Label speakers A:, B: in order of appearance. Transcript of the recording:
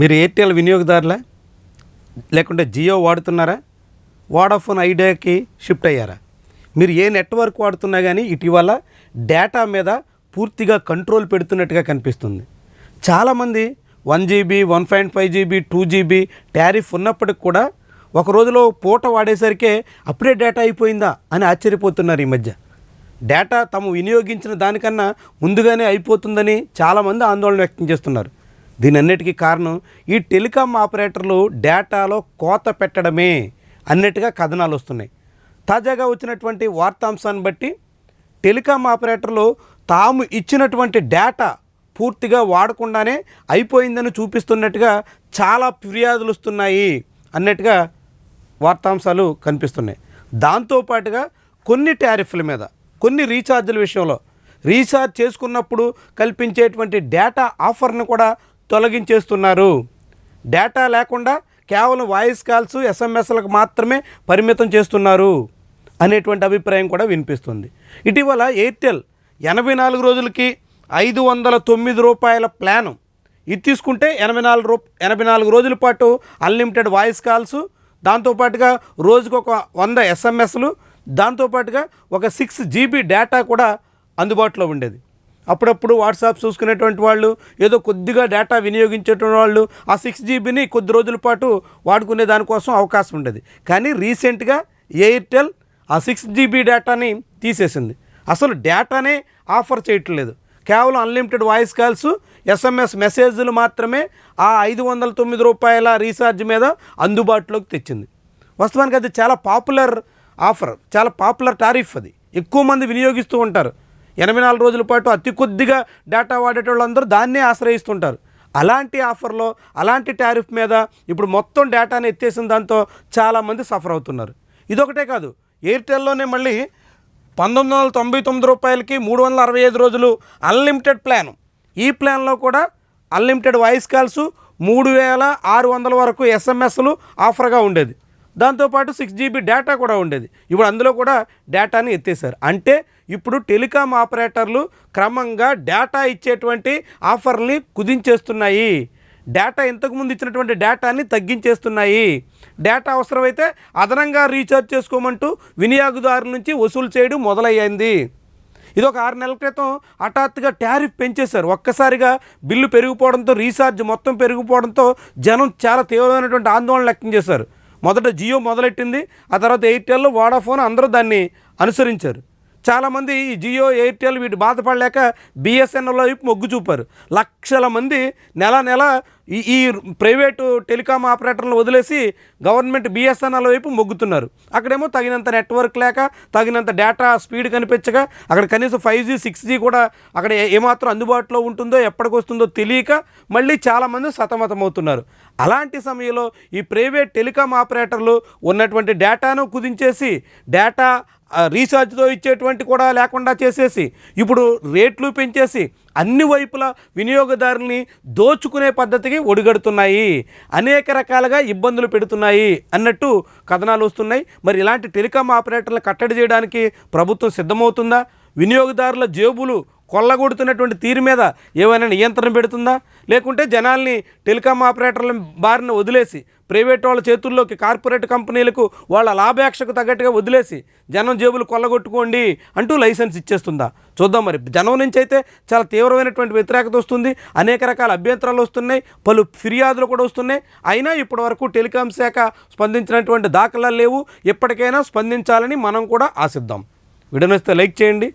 A: మీరు ఎయిర్టెల్ వినియోగదారులా? లేకుంటే జియో వాడుతున్నారా? వాడాఫోన్ ఐడియాకి షిఫ్ట్ అయ్యారా? మీరు ఏ నెట్వర్క్ వాడుతున్నా కానీ ఇటీవల డేటా మీద పూర్తిగా కంట్రోల్ పెడుతున్నట్టుగా కనిపిస్తుంది. చాలామంది one GB one point five GB two GB tariff ఉన్నప్పటికి కూడా ఒక రోజులో పూట వాడేసరికే అప్పుడే డేటా అయిపోయిందా అని ఆశ్చర్యపోతున్నారు ఈ మధ్య. డేటా తాము వినియోగించిన దానికన్నా ముందుగానే అయిపోతుందని చాలామంది ఆందోళన వ్యక్తం చేస్తున్నారు. దీని అన్నిటికీ కారణం ఈ టెలికాం ఆపరేటర్లు డేటాలో కోత పెట్టడమే అన్నట్టుగా కథనాలు వస్తున్నాయి. తాజాగా వచ్చినటువంటి వార్తాంశాన్ని బట్టి టెలికాం ఆపరేటర్లు తాము ఇచ్చినటువంటి డేటా పూర్తిగా వాడకుండానే అయిపోయిందని చూపిస్తున్నట్టుగా చాలా ఫిర్యాదులు వస్తున్నాయి అన్నట్టుగా వార్తాంశాలు కనిపిస్తున్నాయి. దాంతోపాటుగా కొన్ని టారిఫ్ల మీద కొన్ని రీఛార్జీల విషయంలో రీఛార్జ్ చేసుకున్నప్పుడు కల్పించేటువంటి డేటా ఆఫర్ను కూడా తొలగించేస్తున్నారు. డేటా లేకుండా కేవలం వాయిస్ కాల్స్ ఎస్ఎంఎస్లకు మాత్రమే పరిమితం చేస్తున్నారు అనేటువంటి అభిప్రాయం కూడా వినిపిస్తుంది. ఇటీవల ఎయిర్టెల్ ఎనభై నాలుగు రోజులకి ఐదు వందల తొమ్మిది రూపాయల ప్లాను. ఇది తీసుకుంటే ఎనభై నాలుగు రూ ఎనభై నాలుగు రోజుల పాటు అన్లిమిటెడ్ వాయిస్ కాల్స్ దాంతోపాటుగా రోజుకు ఒక వంద ఎస్ఎంఎస్లు దాంతోపాటుగా ఒక సిక్స్ జీబీ డేటా కూడా అందుబాటులో ఉండేది. అప్పుడప్పుడు వాట్సాప్ చూసుకునేటువంటి వాళ్ళు ఏదో కొద్దిగా డేటా వినియోగించేటువంటి వాళ్ళు ఆ సిక్స్ జీబీని కొద్ది రోజుల పాటు వాడుకునే దానికోసం అవకాశం ఉండేది. కానీ రీసెంట్గా ఎయిర్టెల్ ఆ సిక్స్ జీబీ డేటాని తీసేసింది. అసలు డేటానే ఆఫర్ చేయట్లేదు. కేవలం అన్లిమిటెడ్ వాయిస్ కాల్స్ ఎస్ఎంఎస్ మెసేజ్లు మాత్రమే ఆ ఐదు వందల తొమ్మిది రూపాయల రీఛార్జ్ మీద అందుబాటులోకి తెచ్చింది. వాస్తవానికి అది చాలా పాపులర్ ఆఫర్ చాలా పాపులర్ టారిఫ్ అది. ఎక్కువ మంది వినియోగిస్తూ ఉంటారు. ఎనభై నాలుగు రోజుల పాటు అతి కొద్దిగా డేటా వాడేటోళ్ళందరూ దాన్నే ఆశ్రయిస్తుంటారు. అలాంటి ఆఫర్లో అలాంటి టారిఫ్ మీద ఇప్పుడు మొత్తం డేటాని ఎత్తేసిన దాంతో చాలామంది సఫర్ అవుతున్నారు. ఇదొకటే కాదు ఎయిర్టెల్లోనే మళ్ళీ పంతొమ్మిది వందల తొంభై తొమ్మిది రూపాయలకి మూడు వందల అరవై ఐదు రోజులు అన్లిమిటెడ్ ప్లాన్. ఈ ప్లాన్లో కూడా అన్లిమిటెడ్ వాయిస్ కాల్స్ మూడు వేల ఆరు వందల వరకు ఎస్ఎంఎస్లు ఆఫర్గా ఉండేది. దాంతోపాటు సిక్స్ జీబీ డేటా కూడా ఉండేది. ఇప్పుడు అందులో కూడా డేటాని ఎత్తేసారు అంటే ఇప్పుడు టెలికాం ఆపరేటర్లు క్రమంగా డేటా ఇచ్చేటువంటి ఆఫర్ని కుదించేస్తున్నాయి. డేటా ఇంతకుముందు ఇచ్చినటువంటి డేటాని తగ్గించేస్తున్నాయి. డేటా అవసరమైతే అదనంగా రీఛార్జ్ చేసుకోమంటూ వినియోగదారుల నుంచి వసూలు చేయడం మొదలయ్యింది. ఇది ఒక ఆరు నెలల క్రితం హఠాత్తుగా టారిఫ్ పెంచేశారు. ఒక్కసారిగా బిల్లు పెరిగిపోవడంతో రీఛార్జ్ మొత్తం పెరిగిపోవడంతో జనం చాలా తీవ్రమైనటువంటి ఆందోళన వ్యక్తం చేశారు. మొదట జియో మొదలెట్టింది. ఆ తర్వాత ఎయిర్టెల్ వోడాఫోన్ అందరూ దాన్ని అనుసరించారు. చాలామంది ఈ జియో ఎయిర్టెల్ వీటి బాధపడలేక బిఎస్ఎన్ఎల్ వైపు మొగ్గు చూపారు. లక్షల మంది నెల నెల ఈ ఈ ప్రైవేటు టెలికాం ఆపరేటర్లను వదిలేసి గవర్నమెంట్ బిఎస్ఎన్ఎల్ వైపు మొగ్గుతున్నారు. అక్కడేమో తగినంత నెట్వర్క్ లేక తగినంత డేటా స్పీడ్ కనిపించక అక్కడ కనీసం ఫైవ్ జీ సిక్స్ జీ కూడా అక్కడ ఏమాత్రం అందుబాటులో ఉంటుందో ఎప్పటికి వస్తుందో తెలియక మళ్ళీ చాలామంది సతమతమవుతున్నారు. అలాంటి సమయంలో ఈ ప్రైవేట్ టెలికాం ఆపరేటర్లు ఉన్నటువంటి డేటాను కుదించేసి డేటా రీఛార్జ్తో ఇచ్చేటువంటి కూడా లేకుండా చేసేసి ఇప్పుడు రేట్లు పెంచేసి అన్ని వైపుల వినియోగదారుల్ని దోచుకునే పద్ధతికి ఒడిగడుతున్నాయి. అనేక రకాలుగా ఇబ్బందులు పెడుతున్నాయి అన్నట్టు కథనాలు వస్తున్నాయి. మరి ఇలాంటి టెలికాం ఆపరేటర్లు కట్టడి చేయడానికి ప్రభుత్వం సిద్ధమవుతుందా? వినియోగదారుల జేబులు కొల్లగొడుతున్నటువంటి తీరు మీద ఏమైనా నియంత్రణ పెడుతుందా? లేకుంటే జనాల్ని టెలికాం ఆపరేటర్ల బారిన వదిలేసి ప్రైవేట్ వాళ్ళ చేతుల్లోకి కార్పొరేట్ కంపెనీలకు వాళ్ళ లాభాక్షకు తగ్గట్టుగా వదిలేసి జనం జేబులు కొల్లగొట్టుకోండి అంటూ లైసెన్స్ ఇచ్చేస్తుందా? చూద్దాం మరి. జనం నుంచి అయితే చాలా తీవ్రమైనటువంటి వ్యతిరేకత వస్తుంది. అనేక రకాల అభ్యంతరాలు వస్తున్నాయి. పలు ఫిర్యాదులు కూడా వస్తున్నాయి. అయినా ఇప్పటి వరకు టెలికాం శాఖ స్పందించినటువంటి దాఖలాలు లేవు. ఇప్పటికైనా స్పందించాలని మనం కూడా ఆశిద్దాం. వీడియోనిస్తే లైక్ చేయండి.